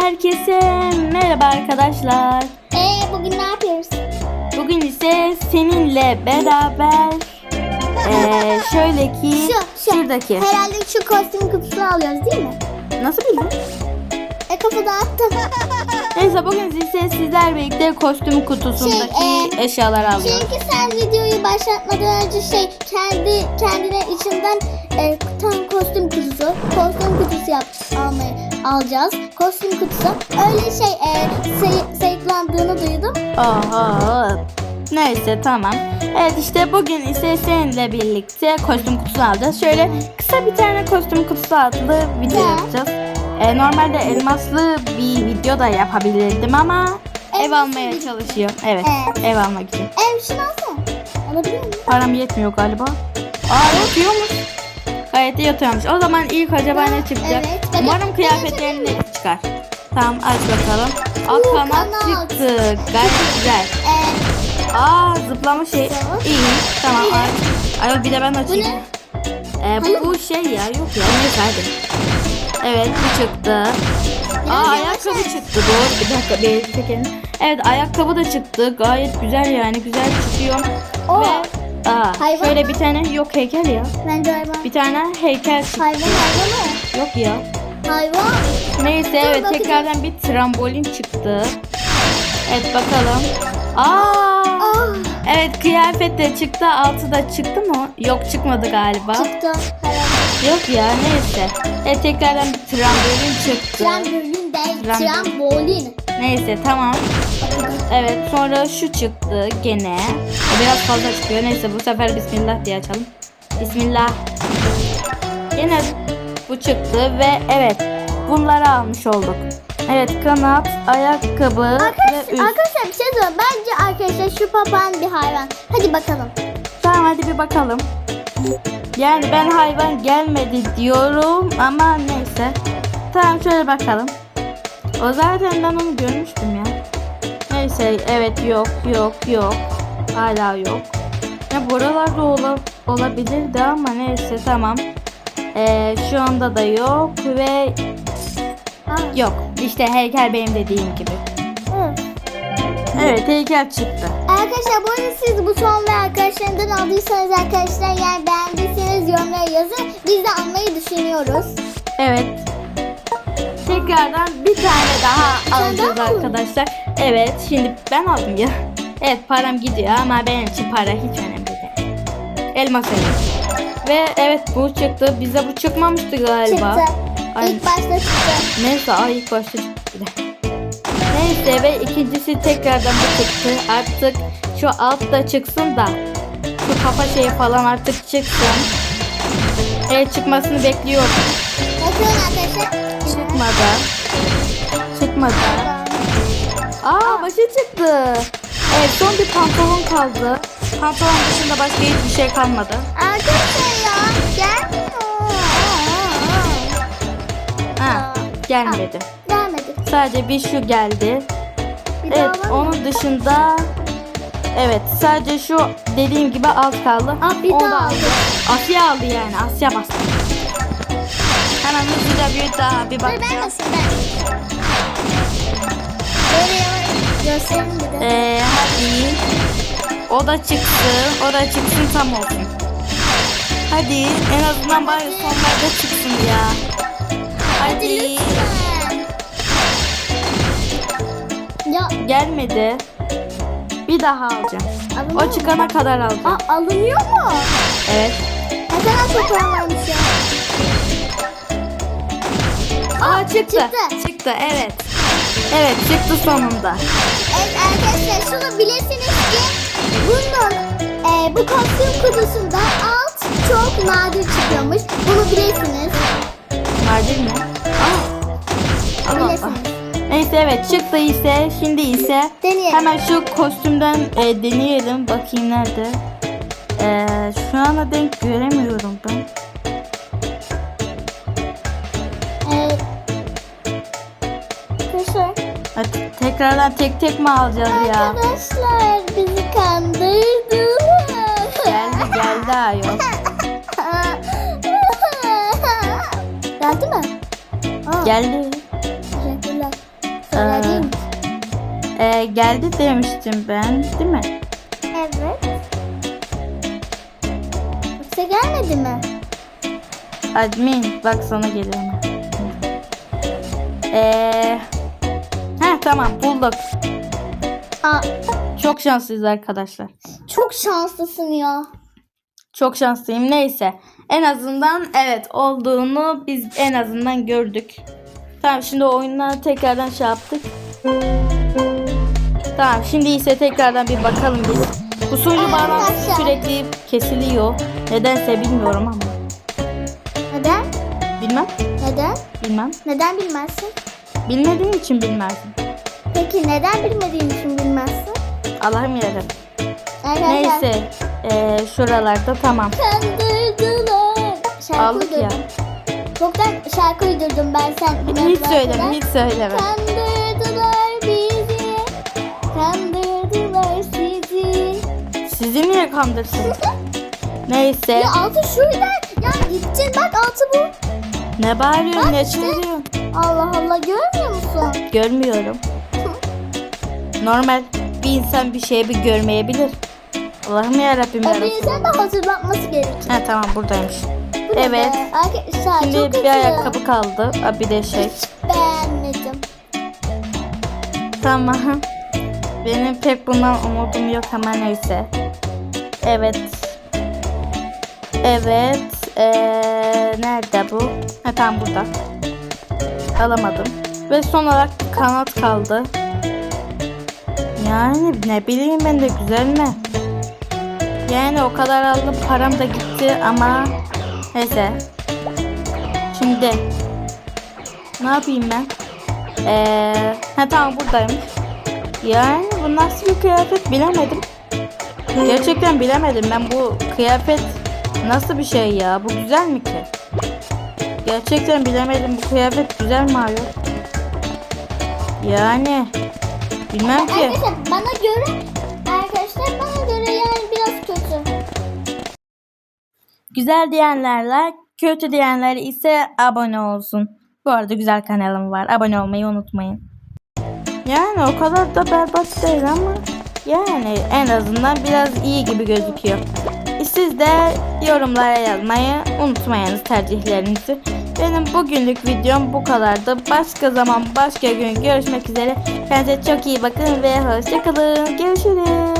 Herkese merhaba arkadaşlar. Ee, bugün ne yapıyoruz? Bugün ise seninle beraber eee şöyle ki Şu, şu. şuradaki. Herhalde şu kostüm kutusunu alıyoruz değil mi? Nasıl bildin? E kafada attım. Neyse bugün ise sizler birlikte kostüm kutusundaki Şey, eee, eşyaları alıyoruz. Çünkü sen videoyu başlatmadan önce şey kendi kendine içinden e, tam kostüm kutusu, kostüm kutusu yap almayı alacağız. Kostüm kutusu. Öyle şey e, sayı, sayıklandığını duydum. Oho. Neyse tamam. Evet işte bugün ise seninle birlikte kostüm kutusu alacağız. Şöyle kısa bir tane kostüm kutusu adlı video Ya. yapacağız. Ee, normalde elmaslı bir video da yapabilirdim ama ev almaya çalışıyorum. Evet, Evet. ev almak için. Ev şunu alsana. Alabiliyor muyum? Param yetmiyor galiba. Aa yatıyormuş. Gayet de yatıyormuş. O zaman ilk acaba ne çıkacak? Evet. Umarım kıyafetlerin hepsi çıkar. Tamam aç bakalım. Oo, kanat kanat. çıktı. Gayet güzel. Ee, Aa zıplama şey. Tamam. İyi. Tamam Bu aç. Ayol bir de ben bu açayım. ne? Ee, Halı bu şey ya yok ya. Neyse hadi. Evet bu çıktı. Aa ayakkabı çıktı. Doğru bir dakika bir çekelim. Evet ayakkabı da çıktı. Gayet güzel yani. Güzel çıkıyor. Oo. Ve aa, Hayvan şöyle mı? bir tane yok heykel ya. Bence hayvan. Bir tane heykel çıktı. Hayvan hayvan o. Yok ya. Hayvan. Neyse Dur evet bakacağım. tekrardan bir trambolin çıktı. Evet bakalım. Aa! Ah, Evet kıyafet de çıktı. Altı da çıktı mı? Yok çıkmadı galiba. çıktı. Yok ya neyse. Evet tekrardan bir trambolin çıktı. Trambolin değil. Trambolin. Neyse tamam. Evet sonra şu çıktı gene. Biraz fazla çıkıyor. Neyse bu sefer bismillah diye açalım. Bismillah. Gene bu çıktı ve evet bunları almış olduk. Evet kanat, ayakkabı ve Arkadaşlar, üst. arkadaşlar bir şey söyleyeyim. Bence arkadaşlar şu papağan bir hayvan. Hadi bakalım. Tamam hadi bir bakalım. Yani ben hayvan gelmedi diyorum ama neyse. Tamam şöyle bakalım. O zaten ben onu görmüştüm ya. Neyse evet yok yok yok. Hala yok. Ya buralarda ola, olabilirdi ama neyse tamam. Ee, şu anda da yok ve Aa, yok. İşte heykel benim dediğim gibi. evet. Evet heykel çıktı. Arkadaşlar bu arada siz bu son ve arkadaşlarından aldıysanız arkadaşlar yani beğendiyseniz yorumlara yazın. Biz de almayı düşünüyoruz. Evet. Tekrardan bir tane daha alacağız daha arkadaşlar. Evet şimdi ben aldım ya. Evet param gidiyor ama benim için para hiç önemli değil. Elmas elmas. Ve evet bu çıktı. Bize bu çıkmamıştı galiba. Çıktı. Ay, İlk başta çıktı. neyse ay ilk başta çıktı. Neyse ve ikincisi tekrardan bu çıktı. Artık şu alt da çıksın da şu kafa şeyi falan artık çıksın. Evet çıkmasını bekliyorum. Bakın arkadaşlar. Çıkmadı. Çıkmadı. Aa başı çıktı. Evet son bir pantolon kaldı. Pantolon dışında başka hiçbir şey kalmadı. Arkadaşlar ya gelmiyor. Gelmedi. Gelmedi. Sadece bir şu geldi. Bir daha Evet var mı? onun dışında Evet sadece şu dediğim gibi alt kaldı. Aa, bir Onu daha da aldı. Asya aldı yani Asya bastı. Hemen hızlıca bir daha bir Dur ben bakacağım. basayım ben. Böyle yavaş göstereyim bir de. Ee, hadi. O da çıktı. O da çıksın tam olsun. Hadi en azından bari sonlarda çıksın ya. Hadi. lütfen. Gelmedi. Bir daha alacağım. alınıyor O mu? çıkana kadar alacağım. Aa, alınıyor mu? Evet. Ne kadar çok param varmış ya. Aa çıktı. çıktı. Çıktı evet. Evet çıktı sonunda. Evet arkadaşlar şunu bilesiniz ki bunun e, bu kostüm kutusunda alt çok nadir çıkıyormuş. Bunu bilesiniz. Nadir mi? Aa. Allah Allah. Neyse evet çıktı ise şimdi ise Deneyelim. hemen şu kostümden e, deneyelim bakayım nerede. E, şu ana denk göremiyorum ben. E, arkadaşlar. Hadi tekrardan tek tek mi alacağız ya? Arkadaşlar bizi kandırdı. Geldi geldi ayol. Geldi mi? Aa, Geldi. Geldi demiştim ben değil mi? Evet. Yoksa gelmedi mi? Admin bak sana geliyorum. Ee, heh, tamam bulduk. Aa, Çok şanslıyız arkadaşlar. çok şanslısın ya. Çok şanslıyım. Neyse. En azından evet olduğunu biz en azından gördük. Tamam şimdi oyunları tekrardan şey yaptık. Tamam şimdi ise tekrardan bir bakalım biz. Bu sunucu bağlantısı sürekli kesiliyor. Nedense bilmiyorum ama. Neden? Bilmem. Neden? Bilmem. Neden bilmezsin? Bilmediğim için bilmezdim. Peki neden bilmediğin için bilmezsin? Allah'ım yarabbim. Arkadaşlar. Neyse. Ee, şuralarda tamam. Kandırdılar. Şarkı Aldık ya. uydurdum. Çoktan şarkı uydurdum ben sen. Hiç bilmem söyleme, kadar. hiç söyleme. Kandırdılar Sizi niye kandırsın? Neyse. Ya altı şurada. Ya gittin bak altı bu. Ne bağırıyorsun, ne işte. çığırıyorsun? Allah Allah görmüyor musun? Görmüyorum. Normal bir insan bir şeyi bir görmeyebilir. Allah'ım yarabbim E, bir yarabbim. insan da hatırlatması gerekiyor. Ha tamam buradaymış. Bu ne Evet. be? Arkadaşlar Şimdi çok bir kötü. ayakkabı kaldı. Ha, bir de şey. Hiç beğenmedim. Tamam. Benim pek bundan umudum yok ama neyse. Evet. Evet. Ee, nerede bu? Ha tamam burada. Alamadım. Ve son olarak kanat kaldı. Yani ne bileyim ben de güzel mi? Yani o kadar aldım param da gitti ama neyse. Şimdi ne yapayım ben? Ee, ha tamam buradayım. Yani bu nasıl bir kıyafet bilemedim. Gerçekten bilemedim ben bu kıyafet nasıl bir şey ya? Bu güzel mi ki? Gerçekten bilemedim bu kıyafet güzel mi ayol? Yani bilmem ki. Arkadaşlar bana göre arkadaşlar bana göre yani biraz kötü. Güzel diyenler like, kötü diyenler ise abone olsun. Bu arada güzel kanalım var. Abone olmayı unutmayın. Yani o kadar da berbat değil ama yani en azından biraz iyi gibi gözüküyor. Siz de yorumlara yazmayı unutmayınız tercihlerinizi. Benim bugünlük videom bu kadardı. Başka zaman başka gün görüşmek üzere. Kendinize çok iyi bakın ve hoşçakalın. Görüşürüz.